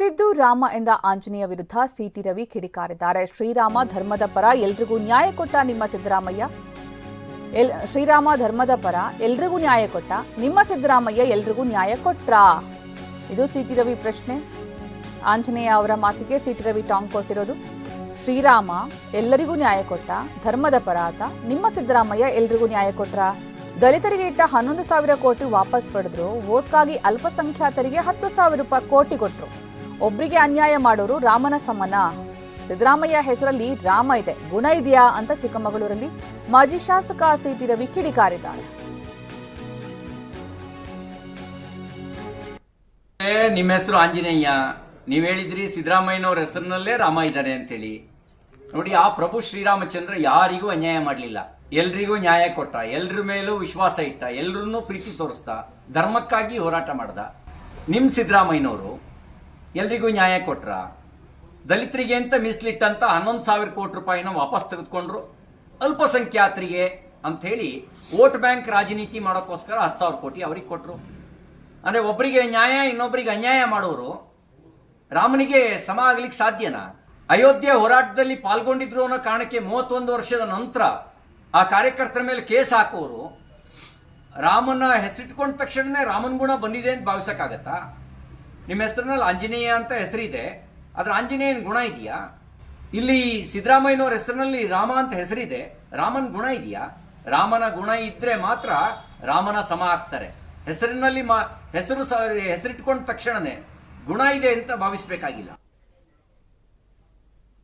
ಸಿದ್ದು ರಾಮ ಎಂದ ಆಂಜನೇಯ ವಿರುದ್ಧ ಸಿಟಿ ರವಿ ಕಿಡಿಕಾರಿದ್ದಾರೆ. ಶ್ರೀರಾಮ ಧರ್ಮದ ಪರ ಎಲ್ರಿಗೂ ನ್ಯಾಯ ಕೊಟ್ಟ ನಿಮ್ಮ ಸಿದ್ದರಾಮಯ್ಯ? ಎಲ್, ಶ್ರೀರಾಮ ಧರ್ಮದ ಪರ ಎಲ್ರಿಗೂ ನ್ಯಾಯ ಕೊಟ್ಟ ನಿಮ್ಮ ಸಿದ್ದರಾಮಯ್ಯ ಎಲ್ರಿಗೂ ನ್ಯಾಯ ಕೊಟ್ರಾ? ಇದು ಸಿಟಿ ರವಿ ಪ್ರಶ್ನೆ. ಆಂಜನೇಯ ಅವರ ಮಾತಿಗೆ ಸಿಟಿ ರವಿ ಟಾಂಗ್ ಕೊಟ್ಟಿರೋದು. ಶ್ರೀರಾಮ ಎಲ್ಲರಿಗೂ ನ್ಯಾಯ ಕೊಟ್ಟ ಧರ್ಮದ ಪರ ಆತ ನಿಮ್ಮ ಸಿದ್ದರಾಮಯ್ಯ ಎಲ್ರಿಗೂ ನ್ಯಾಯ ಕೊಟ್ರ? ದಲಿತರಿಗೆ ಇಟ್ಟ ಹನ್ನೊಂದು ಸಾವಿರ ಕೋಟಿ ವಾಪಸ್ ಪಡೆದ್ರು, ವೋಟ್ಗಾಗಿ ಅಲ್ಪಸಂಖ್ಯಾತರಿಗೆ ಹತ್ತು ಸಾವಿರ ರೂಪಾಯಿ ಕೋಟಿ ಕೊಟ್ರು. ಒಬ್ರಿಗೆ ಅನ್ಯಾಯ ಮಾಡೋರು ರಾಮನ ಸಮನ. ಸಿದ್ದರಾಮಯ್ಯ ಹೆಸರಲ್ಲಿ ರಾಮ ಇದೆ, ಗುಣ ಇದೆಯಾ ಅಂತ ಚಿಕ್ಕಮಗಳೂರಲ್ಲಿ ಮಾಜಿ ಶಾಸಕ ಸಿಟಿ ರವಿ ಕಿಡಿಕಾರಿದ್ದಾರೆ. ನಿಮ್ಮ ಹೆಸರು ಆಂಜನೇಯ. ನೀವ್ ಹೇಳಿದ್ರಿ ಸಿದ್ದರಾಮಯ್ಯನವ್ರ ಹೆಸರಿನಲ್ಲೇ ರಾಮ ಇದ್ದಾರೆ ಅಂತೇಳಿ. ನೋಡಿ, ಆ ಪ್ರಭು ಶ್ರೀರಾಮಚಂದ್ರ ಯಾರಿಗೂ ಅನ್ಯಾಯ ಮಾಡಲಿಲ್ಲ. ಎಲ್ರಿಗೂ ನ್ಯಾಯ ಕೊಟ್ಟ, ಎಲ್ರ ಮೇಲೂ ವಿಶ್ವಾಸ ಇಟ್ಟ, ಎಲ್ರನ್ನೂ ಪ್ರೀತಿ ತೋರಿಸ್ತಾ ಧರ್ಮಕ್ಕಾಗಿ ಹೋರಾಟ ಮಾಡ್ದ. ನಿಮ್ ಸಿದ್ದರಾಮಯ್ಯನವರು ಎಲ್ರಿಗೂ ನ್ಯಾಯ ಕೊಟ್ರ? ದಲಿತರಿಗೆ ಅಂತ ಮೀಸಲಿಟ್ಟಂತ ಹನ್ನೊಂದು ಸಾವಿರ ಕೋಟಿ ರೂಪಾಯಿನ ವಾಪಸ್ ತೆಗೆದುಕೊಂಡ್ರು? ಅಲ್ಪಸಂಖ್ಯಾತರಿಗೆ ಅಂತ ಹೇಳಿ ವೋಟ್ ಬ್ಯಾಂಕ್ ರಾಜನೀತಿ ಮಾಡೋಕ್ಕೋಸ್ಕರ ಹತ್ತು ಸಾವಿರ ಕೋಟಿ ಅವ್ರಿಗೆ ಕೊಟ್ಟರು ಅಂದರೆ ಒಬ್ಬರಿಗೆ ನ್ಯಾಯ ಇನ್ನೊಬ್ಬರಿಗೆ ಅನ್ಯಾಯ ಮಾಡೋರು ರಾಮನಿಗೆ ಸಮ ಆಗ್ಲಿಕ್ಕೆ ಸಾಧ್ಯನಾ? ಅಯೋಧ್ಯೆ ಹೋರಾಟದಲ್ಲಿ ಪಾಲ್ಗೊಂಡಿದ್ರು ಅನ್ನೋ ಕಾರಣಕ್ಕೆ ಮೂವತ್ತೊಂದು ವರ್ಷದ ನಂತರ ಆ ಕಾರ್ಯಕರ್ತರ ಮೇಲೆ ಕೇಸ್ ಹಾಕೋರು. ರಾಮನ ಹೆಸರಿಟ್ಕೊಂಡ ತಕ್ಷಣನೇ ರಾಮನ್ ಗುಣ ಬಂದಿದೆ ಅಂತ ಭಾವಿಸಕ್ಕಾಗತ್ತಾ? ನಿಮ್ಮ ಹೆಸರಿನಲ್ಲಿ ಆಂಜನೇಯ ಅಂತ ಹೆಸರಿದೆ. ಅದ್ರ ಆಂಜನೇಯನ ಗುಣ ಇದೆಯಾ? ಇಲ್ಲಿ ಸಿದ್ದರಾಮಯ್ಯನವ್ರ ಹೆಸರಿನಲ್ಲಿ ರಾಮ ಅಂತ ಹೆಸರಿದೆ. ರಾಮನ್ ಗುಣ ಇದೆಯಾ? ರಾಮನ ಗುಣ ಇದ್ರೆ ಮಾತ್ರ ರಾಮನ ಸಮ ಆಗ್ತಾರೆ. ಹೆಸರಿನಲ್ಲಿ ಮಾ ಹೆಸರು ಹೆಸರಿಟ್ಕೊಂಡ ತಕ್ಷಣನೇ ಗುಣ ಇದೆ ಅಂತ ಭಾವಿಸ್ಬೇಕಾಗಿಲ್ಲ.